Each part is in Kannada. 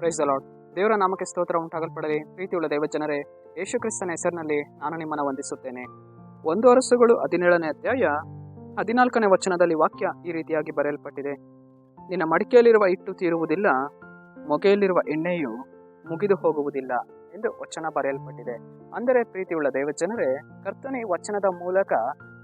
ಪ್ರೈಸ್ ಲಾರ್ಡ್ ದೇವರ ನಾಮಕ್ಕೆ ಸ್ತೋತ್ರ ಉಂಟಾಗಲ್ಪಡಲಿ. ಪ್ರೀತಿಯುಳ್ಳ ದೇವಜನರೇ, ಯೇಸು ಕ್ರಿಸ್ತನ ಹೆಸರಿನಲ್ಲಿ ನಾನು ನಿಮ್ಮನ್ನು ವಂದಿಸುತ್ತೇನೆ. ಒಂದು ಅರಸುಗಳು ಹದಿನೇಳನೇ ಅಧ್ಯಾಯ ಹದಿನಾಲ್ಕನೇ ವಚನದಲ್ಲಿ ವಾಕ್ಯ ಈ ರೀತಿಯಾಗಿ ಬರೆಯಲ್ಪಟ್ಟಿದೆ. ನಿನ್ನ ಮಡಿಕೆಯಲ್ಲಿರುವ ಹಿಟ್ಟು ತೀರುವುದಿಲ್ಲ, ಮೊಗೆಯಲ್ಲಿರುವ ಎಣ್ಣೆಯು ಮುಗಿದು ಹೋಗುವುದಿಲ್ಲ ಎಂದು ವಚನ ಬರೆಯಲ್ಪಟ್ಟಿದೆ. ಅಂದರೆ ಪ್ರೀತಿಯುಳ್ಳ ದೇವಜನರೇ, ಕರ್ತನ ವಚನದ ಮೂಲಕ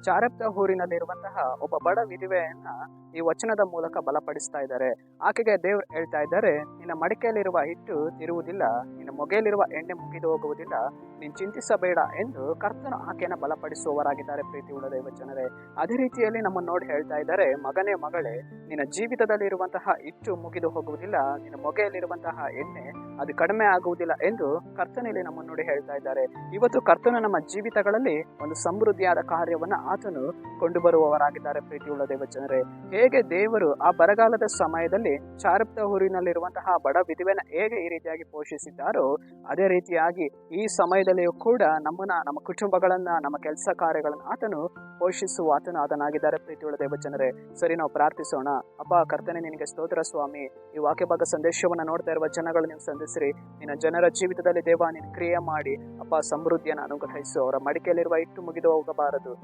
ಚಾರಪ್ತ ಊರಿನಲ್ಲಿರುವಂತಹ ಒಬ್ಬ ಬಡ ವಿಧವೆಯನ್ನ ಈ ವಚನದ ಮೂಲಕ ಬಲಪಡಿಸ್ತಾ ಇದ್ದಾರೆ. ಆಕೆಗೆ ದೇವ್ರು ಹೇಳ್ತಾ ಇದ್ದಾರೆ, ನಿನ್ನ ಮಡಿಕೆಯಲ್ಲಿರುವ ಹಿಟ್ಟು ತಿರುವುದಿಲ್ಲ, ನಿನ್ನ ಮೊಗೆಯಲ್ಲಿರುವ ಎಣ್ಣೆ ಮುಗಿದು ಹೋಗುವುದಿಲ್ಲ, ನೀನು ಚಿಂತಿಸಬೇಡ ಎಂದು ಕರ್ತನು ಆಕೆಯನ್ನು ಬಲಪಡಿಸುವವರಾಗಿದ್ದಾರೆ ಪ್ರೀತಿ ಉಳ್ಳ ದೇವಜನರೇ ಅದೇ ರೀತಿಯಲ್ಲಿ ನಮ್ಮನ್ನು ನೋಡಿ ಹೇಳ್ತಾ ಇದ್ದಾರೆ, ಮಗನೇ, ಮಗಳೇ, ನಿನ್ನ ಜೀವಿತದಲ್ಲಿ ಇರುವಂತಹ ಹಿಟ್ಟು ಮುಗಿದು ಹೋಗುವುದಿಲ್ಲ, ನಿನ್ನ ಮೊಗೆಯಲ್ಲಿರುವಂತಹ ಎಣ್ಣೆ ಅದು ಕಡಿಮೆ ಆಗುವುದಿಲ್ಲ ಎಂದು ಕರ್ತನಲ್ಲಿ ನಮ್ಮನ್ನು ನೋಡಿ ಹೇಳ್ತಾ ಇದ್ದಾರೆ. ಇವತ್ತು ಕರ್ತನು ನಮ್ಮ ಜೀವಿತಗಳಲ್ಲಿ ಒಂದು ಸಮೃದ್ಧಿಯಾದ ಕಾರ್ಯವನ್ನ ಆತನು ಕೊಂಡು ಬರುವವರಾಗಿದ್ದಾರೆ ಪ್ರೀತಿಯುಳ್ಳ ದೇವಜನರೇ. ಹೇಗೆ ದೇವರು ಆ ಬರಗಾಲದ ಸಮಯದಲ್ಲಿ ಚಾರಪ್ತ ಊರಿನಲ್ಲಿರುವಂತಹ ಬಡ ವಿಧವೆನ ಹೇಗೆ ಈ ರೀತಿಯಾಗಿ ಪೋಷಿಸಿದ್ದಾರೋ, ಅದೇ ರೀತಿಯಾಗಿ ಈ ಸಮಯದಲ್ಲಿಯೂ ಕೂಡ ನಮ್ಮನ್ನ, ನಮ್ಮ ಕುಟುಂಬಗಳನ್ನ, ನಮ್ಮ ಕೆಲಸ ಕಾರ್ಯಗಳನ್ನ ಆತನು ಪೋಷಿಸುವ ಆತನು ಆತನಾಗಿದ್ದಾರೆ ಪ್ರೀತಿಯುಳ್ಳ ದೇವಜನರೇ. ಸರಿ, ನಾವು ಪ್ರಾರ್ಥಿಸೋಣ. ಅಪ್ಪ ಕರ್ತನೆ, ನಿನಗೆ ಸ್ತೋತ್ರ ಸ್ವಾಮಿ. ಈ ವಾಕ್ಯ ಭಾಗ ಸಂದೇಶವನ್ನ ನೋಡ್ತಾ ಇರುವ ಜನಗಳು, ನೀವು ಸಂಧಿಸಿರಿ ನಿನ್ನ ಜನರ ಜೀವಿತದಲ್ಲಿ ದೇವ, ನೀನು ಕ್ರಿಯೆ ಮಾಡಿ, ಅಪ್ಪ, ಸಮೃದ್ಧಿಯನ್ನು ಅನುಗ್ರಹಿಸು. ಅವರ ಮಡಿಕೆಯಲ್ಲಿರುವ ಇಟ್ಟು ಮುಗಿದು ಹೋಗಬಾರದು.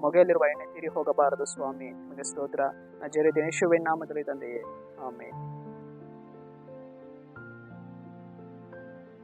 ಮೊಗೆಯಲ್ಲಿರುವ ಎಣ್ಣೆ ತೀರಿ ಹೋಗಬಾರದು, ಸ್ವಾಮಿ. ನಿಮಗೆ ಸ್ತೋತ್ರ. ನಜರಿ ದಿನೇಶುವಿನ ನಾಮದಲ್ಲಿ ತಂದೆಯೇ. ಆಮೇಲೆ